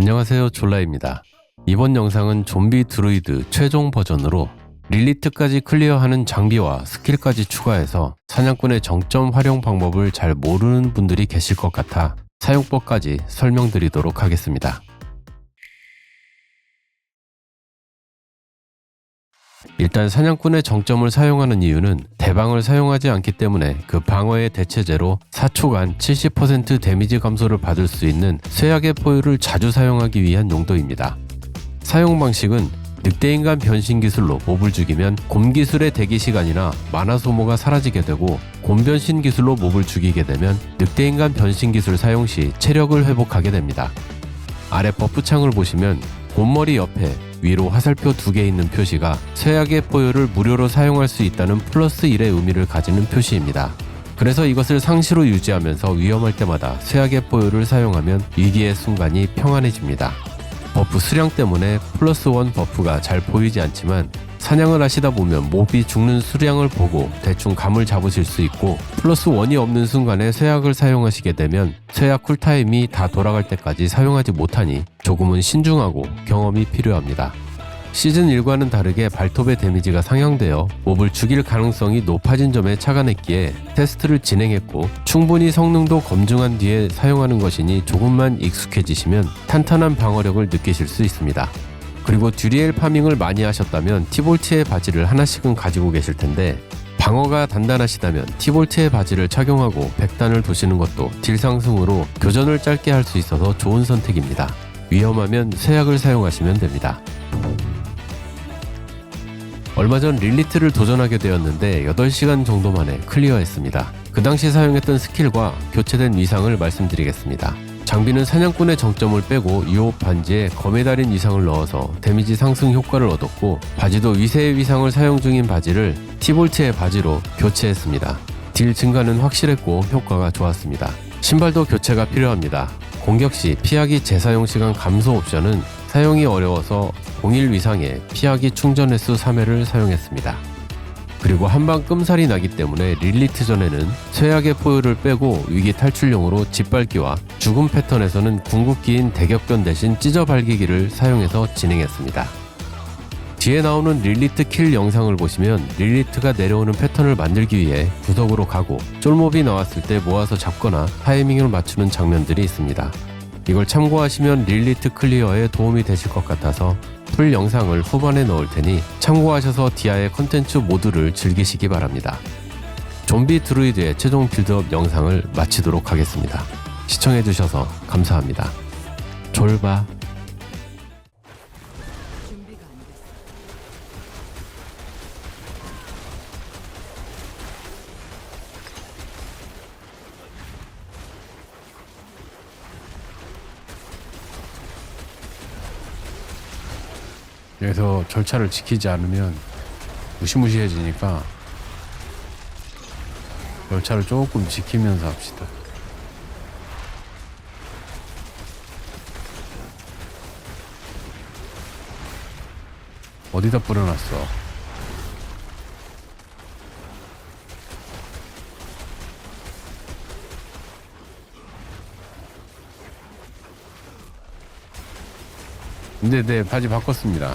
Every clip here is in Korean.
안녕하세요 졸라입니다. 이번 영상은 좀비 드루이드 최종 버전으로 릴리트까지 클리어하는 장비와 스킬까지 추가해서 사냥꾼의 정점 활용 방법을 잘 모르는 분들이 계실 것 같아 사용법까지 설명드리도록 하겠습니다. 일단 사냥꾼의 정점을 사용하는 이유는 대방을 사용하지 않기 때문에 그 방어의 대체제로 4초간 70% 데미지 감소를 받을 수 있는 쇠약의 포유를 자주 사용하기 위한 용도입니다. 사용 방식은 늑대인간 변신 기술로 몹을 죽이면 곰 기술의 대기 시간이나 마나 소모가 사라지게 되고 곰 변신 기술로 몹을 죽이게 되면 늑대인간 변신 기술 사용 시 체력을 회복하게 됩니다. 아래 버프 창을 보시면 곰머리 옆에 위로 화살표 두 개 있는 표시가 쇠약의 포효를 무료로 사용할 수 있다는 플러스 1의 의미를 가지는 표시입니다. 그래서 이것을 상시로 유지하면서 위험할 때마다 쇠약의 포효를 사용하면 위기의 순간이 평안해집니다. 버프 수량 때문에 플러스 원 버프가 잘 보이지 않지만 사냥을 하시다 보면 몹이 죽는 수량을 보고 대충 감을 잡으실 수 있고 플러스 원이 없는 순간에 쇠약을 사용하시게 되면 쇠약 쿨타임이 다 돌아갈 때까지 사용하지 못하니 조금은 신중하고 경험이 필요합니다. 시즌 1과는 다르게 발톱의 데미지가 상향되어 몹을 죽일 가능성이 높아진 점에 착안했기에 테스트를 진행했고 충분히 성능도 검증한 뒤에 사용하는 것이니 조금만 익숙해지시면 탄탄한 방어력을 느끼실 수 있습니다. 그리고 듀리엘 파밍을 많이 하셨다면 티볼트의 바지를 하나씩은 가지고 계실 텐데 방어가 단단하시다면 티볼트의 바지를 착용하고 백단을 도시는 것도 딜 상승으로 교전을 짧게 할 수 있어서 좋은 선택입니다. 위험하면 쇠약을 사용하시면 됩니다. 얼마 전 릴리트를 도전하게 되었는데 8시간 정도 만에 클리어했습니다. 그 당시 사용했던 스킬과 교체된 위상을 말씀드리겠습니다. 장비는 사냥꾼의 정점을 빼고 유혹 반지에 검에 달인 위상을 넣어서 데미지 상승 효과를 얻었고 바지도 위세의 위상을 사용 중인 바지를 티볼트의 바지로 교체했습니다. 딜 증가는 확실했고 효과가 좋았습니다. 신발도 교체가 필요합니다. 공격 시 피하기 재사용 시간 감소 옵션은 사용이 어려워서 01 위상의 피하기 충전 횟수 3회를 사용했습니다. 그리고 한방 끔살이 나기 때문에 릴리트 전에는 쇠약의 포유를 빼고 위기 탈출용으로 짓밟기와 죽음 패턴에서는 궁극기인 대격변 대신 찢어발기기를 사용해서 진행했습니다. 뒤에 나오는 릴리트 킬 영상을 보시면 릴리트가 내려오는 패턴을 만들기 위해 구석으로 가고 쫄몹이 나왔을 때 모아서 잡거나 타이밍을 맞추는 장면들이 있습니다. 이걸 참고하시면 릴리트 클리어에 도움이 되실 것 같아서 풀 영상을 후반에 넣을 테니 참고하셔서 디아의 컨텐츠 모두를 즐기시기 바랍니다. 좀비 드루이드의 최종 빌드업 영상을 마치도록 하겠습니다. 시청해주셔서 감사합니다. 졸바 여기서 절차를 지키지 않으면 무시무시해지니까 절차를 조금 지키면서 합시다. 어디다 뿌려놨어? 네, 네, 바지 바꿨습니다.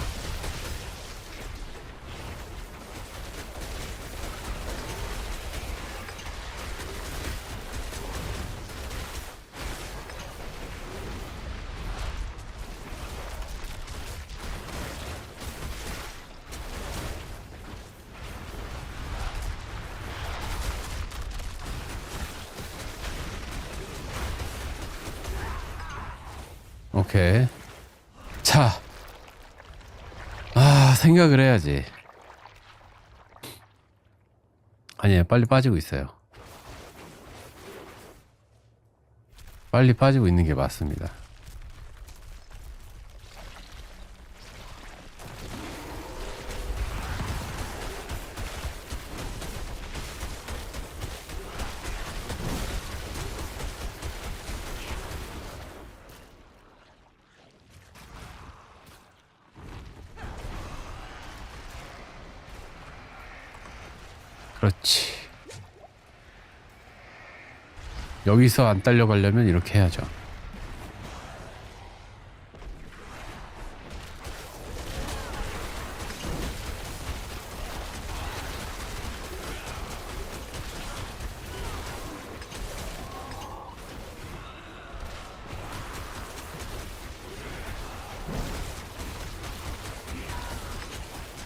오케이. 자. 아, 생각을 해야지. 아니에요. 빨리 빠지고 있어요. 빨리 빠지고 있는 게 맞습니다. 그렇지. 여기서 안 딸려가려면 이렇게 해야죠.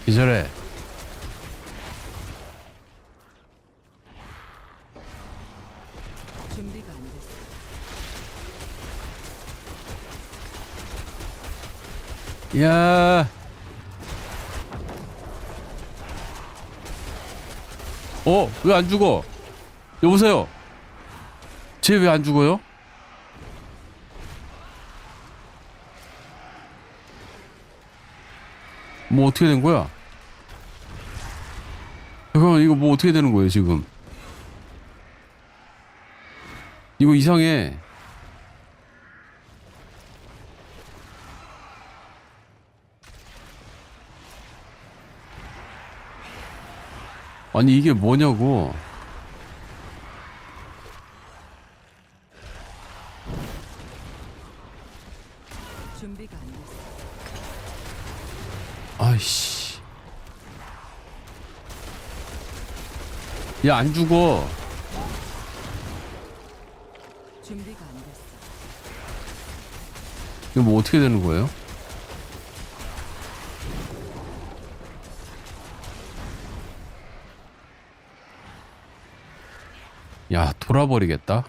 기절해. 야. 어, 왜 안 죽어? 여보세요? 쟤 왜 안 죽어요? 뭐 어떻게 된 거야? 잠깐만, 이거 뭐 어떻게 되는 거예요, 지금? 이거 이상해. 아니 이게 뭐냐고. 아이씨 야안 죽어. 이거 뭐 어떻게 되는 거예요? 야 돌아버리겠다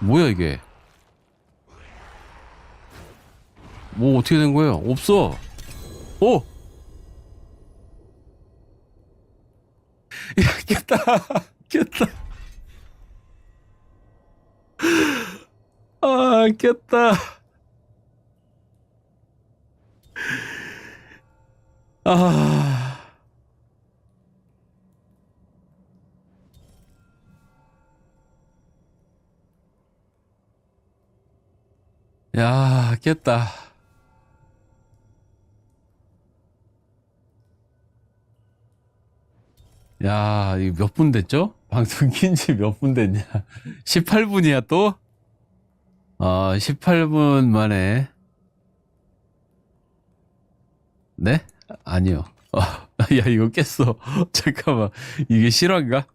뭐야 이게 뭐 어떻게 된 거예요? 없어 오! 야 깼다 깼다 아, 깼다. 아. 야, 깼다. 야, 이거 몇분 됐죠? 방송 킨지 몇 분 됐냐? 18분이야 또? 어, 18분 만에. 네? 아니요. 어, 야, 이거 깼어. 잠깐만. 이게 실화인가?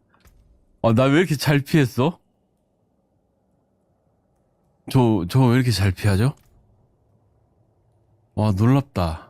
어, 나 왜 이렇게 잘 피했어? 저, 저 왜 이렇게 잘 피하죠? 와, 놀랍다.